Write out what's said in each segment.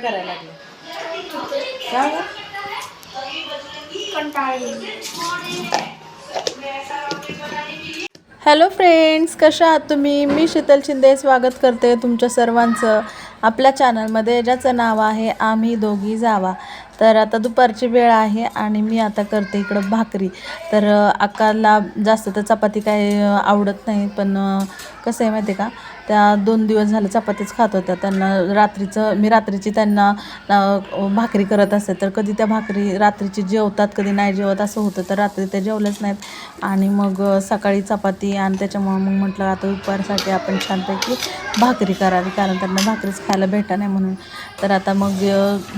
करायला लागले. काय हॅलो फ्रेंड्स कशा आहात तुम्ही? मी शीतल शिंदे स्वागत करते तुमच्या सर्वांचं आपल्या चॅनलमध्ये ज्याचं नाव आहे आम्ही दोघी जावा. तर आता दुपारची वेळ आहे आणि मी आता करते इकडं भाकरी. तर अ, अक्काला जास्त तर चपाती काही आवडत नाही पण कसं आहे माहिती आहे का? त्या दोन दिवस झालं चपातीच खात होत्या. त्यांना रात्रीचं मी रात्रीची त्यांना भाकरी करत असते तर कधी त्या भाकरी रात्रीची जेवतात कधी नाही जेवत असं होतं तर रात्री ते जेवलेच नाहीत. आणि मग सकाळी चपाती आणि त्याच्यामुळं मग म्हटलं आता दुपारसाठी आपण छानपैकी भाकरी करावी कारण त्यांना भाकरीच खायला भेटा नाही म्हणून. तर आता मग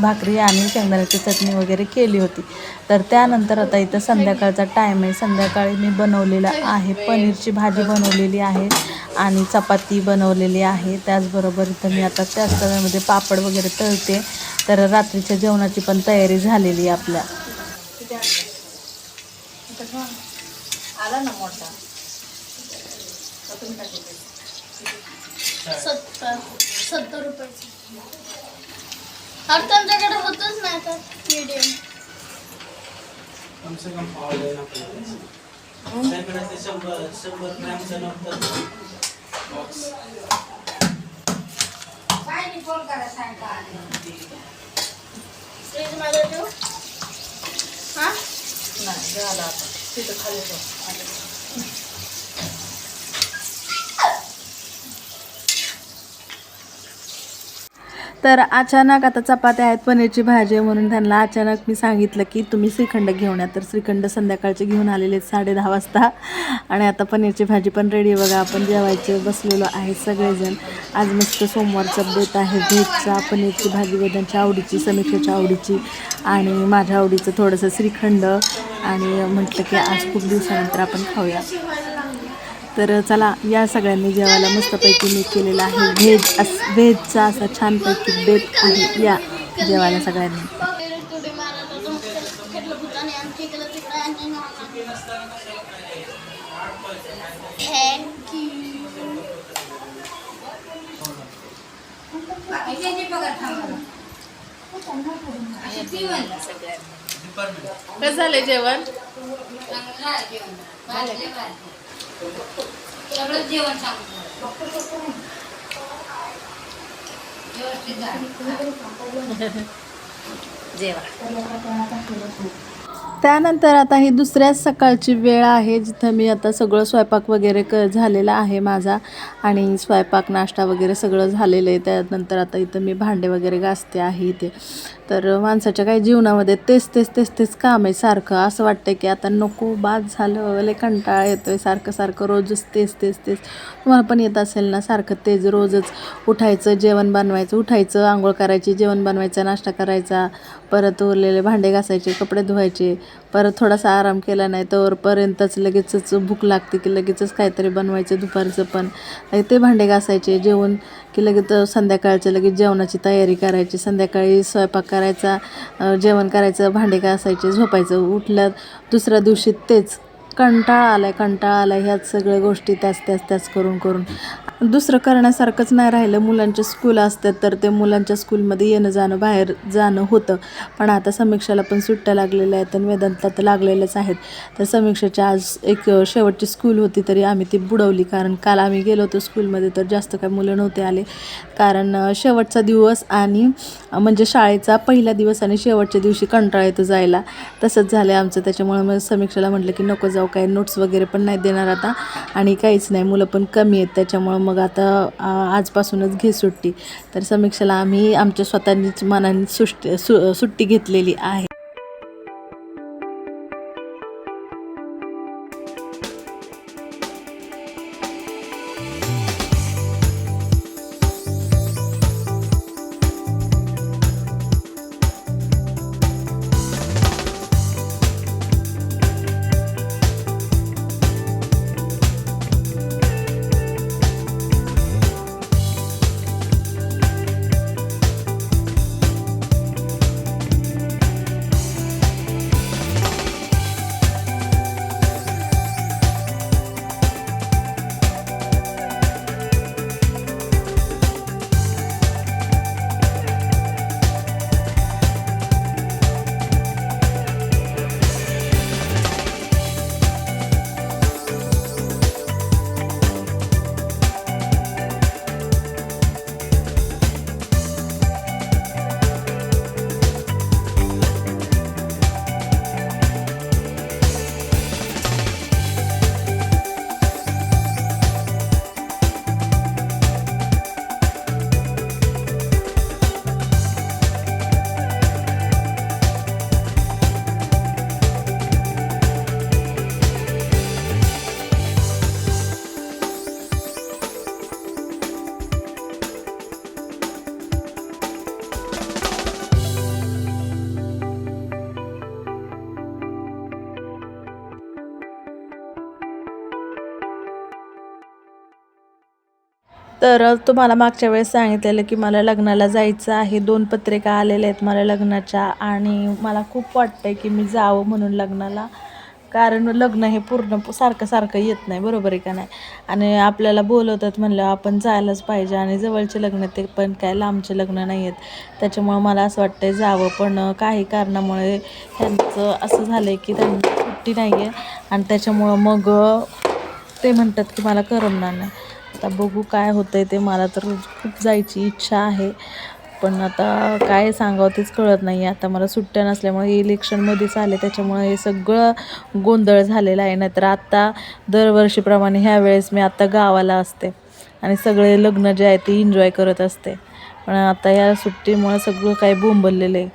भाकरी आणि शेंगदाण्याची चटणी वगैरे केली होती. तर त्यानंतर आता इथं संध्याकाळचा टाईम आहे. संध्याकाळी मी बनवलेलं आहे पनीरची भाजी बनवलेली आहे. आणि चपाती बनवलेली आहे. त्याचबरोबर इथं मी आता त्याच तव्यामध्ये पापड वगैरे तळते. तर रात्रीच्या जेवणाची पण तयारी झालेली आहे आपल्या. आला ना मोठा. सत्तर सत्तर रुपयाचं. अरे त्यांच्याकडे होतच नाही तर मीडियम कम से कम पाव लेना पड़ेगा सैकड़े से शंभर शंभर ग्रॅमचं नव्हतं बॉक्स फ्रीजमध्ये ठेवू? हा? नाही झाला आता. तिथं खाली तर अचानक आता चपात्या आहेत पनीरची भाजी म्हणून त्यांना अचानक मी सांगितलं की तुम्ही श्रीखंड घेऊन या. तर श्रीखंड संध्याकाळचे घेऊन आलेले आहेत साडे दहा वाजता. आणि आता पनीरची भाजी पण रेडी बघा. आपण जेवायचे बसलेलो आहे सगळेजण. आज मस्त सोमवारचा बेत आहे. व्हेजचा पनीरची भाजी वेदांच्या आवडीची समीक्षेच्या आवडीची आणि माझ्या आवडीचं थोडंसं श्रीखंड. आणि म्हटलं की आज खूप दिवसानंतर आपण खाऊया. तर चला या सगळ्यांनी जेवायला मस्तपैकी मी केलेला आहे व्हेज अस व्हेजचा असा छानपैकी बेत आहे. या जेवायला सगळ्यांनी. कसं झालं जेवण? सगळं जेवण सांगतो. व्यवस्थित झालं. त्यानंतर आता ही दुसऱ्याच सकाळची वेळ आहे जिथं मी आता सगळं स्वयंपाक वगैरे क झालेला आहे माझा. आणि स्वयंपाक नाश्ता वगैरे सगळं झालेलं आहे. त्यानंतर आता इथं मी भांडे वगैरे घासते आहे इथे. तर माणसाच्या काही जीवनामध्ये तेच तेच तेच तेच काम आहे सारखं. असं वाटतं की आता नको बाद झालं लय कंटाळा येतो आहे सारखं सारखं रोजच तेच तेच तेच. तुम्हाला पण येत असेल ना सारखं तेच रोजच उठायचं जेवण बनवायचं उठायचं आंघोळ करायची जेवण बनवायचं नाश्ता करायचा परत उरलेले भांडे घासायचे कपडे धुवायचे. परत थोडासा आराम केला नाही तरपर्यंतच लगेचच भूक लागते की लगेचच काहीतरी बनवायचं दुपारचं पण. ते भांडे घासायचे जेवण की लगेच संध्याकाळच्या लगेच जेवणाची तयारी करायची संध्याकाळी स्वयंपाक करायचा जेवण करायचं भांडे घासायचे झोपायचं. उठल्या दुसऱ्या दिवशी तेच कंटाळा आला आहे कंटाळा आला ह्याच सगळ्या गोष्टी त्याच त्याच त्याच करून करून. दुसरं करण्यासारखंच नाही राहिलं. मुलांच्या स्कूल असतात तर ते मुलांच्या स्कूलमध्ये येणं जाणं बाहेर जाणं होतं. पण आता समीक्षाला पण सुट्ट्या लागलेल्या आहेत आणि वेदांतला तर लागलेल्याच आहेत. तर समीक्षेच्या आज एक शेवटची स्कूल होती तरी आम्ही ती बुडवली. कारण काल आम्ही गेलो होतो स्कूलमध्ये तर जास्त काय मुलं नव्हते आले. कारण शेवटचा दिवस आणि म्हणजे शाळेचा पहिला दिवस आणि शेवटच्या दिवशी कंटाळा येतो जायला. तसंच झालं आमचं. त्याच्यामुळे मग समीक्षाला म्हटलं की नको जाऊ काय नोट्स वगैरे पण नाही देणार आता. आणि काहीच नाही. मुलं पण कमी आहेत. त्याच्यामुळं मग मग आता आजपासूनच घे सुट्टी. तर समीक्षाला आम्ही आमच्या स्वतःनीच मनाने सुष्टी सु सुट्टी घेतलेली आहे. तर तुम्हाला मागच्या वेळेस सांगितलेलं की मला लग्नाला जायचं आहे. दोन पत्रिका आलेल्या आहेत मला लग्नाच्या आणि मला खूप वाटतं आहे की मी जावं म्हणून लग्नाला. कारण लग्न हे पूर्ण सारखं सारखं येत नाही बरोबर आहे का नाही? आणि आपल्याला बोलवतात म्हणलं आपण जायलाच पाहिजे आणि जवळचे लग्न ते पण काय लांबचे लग्न नाही आहेत. त्याच्यामुळं मला असं वाटतं आहे जावं पण काही कारणामुळे त्यांचं असं झालं आहे की त्यांना सुट्टी नाही आहे आणि त्याच्यामुळं मग ते म्हणतात की मला करमणार नाही. आता बघू काय होतं आहे ते. मला तर खूप जायची इच्छा आहे. पण आता काय सांगावं तेच कळत नाही आता मला सुट्ट्या नसल्यामुळे इलेक्शनमध्येच आले. त्याच्यामुळे हे सगळं गोंधळ झालेला आहे. नाहीतर आत्ता दरवर्षीप्रमाणे ह्या वेळेस मी आत्ता गावाला असते. आणि सगळे लग्न जे आहे ते एन्जॉय करत असते. पण आता या सुट्टीमुळे सगळं काही बोंबललेलं आहे.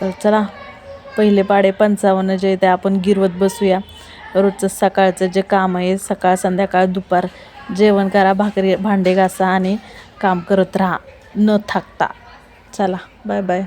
तर चला पहिले पाडे पंचावन्न जे आहे ते आपण गिरवत बसूया. रोजचं सकाळचं जे काम आहे सकाळ संध्याकाळ दुपार जेवण करा भाकरी भांडे घासा आणि काम करत राहा. न थाकता. चला बाय बाय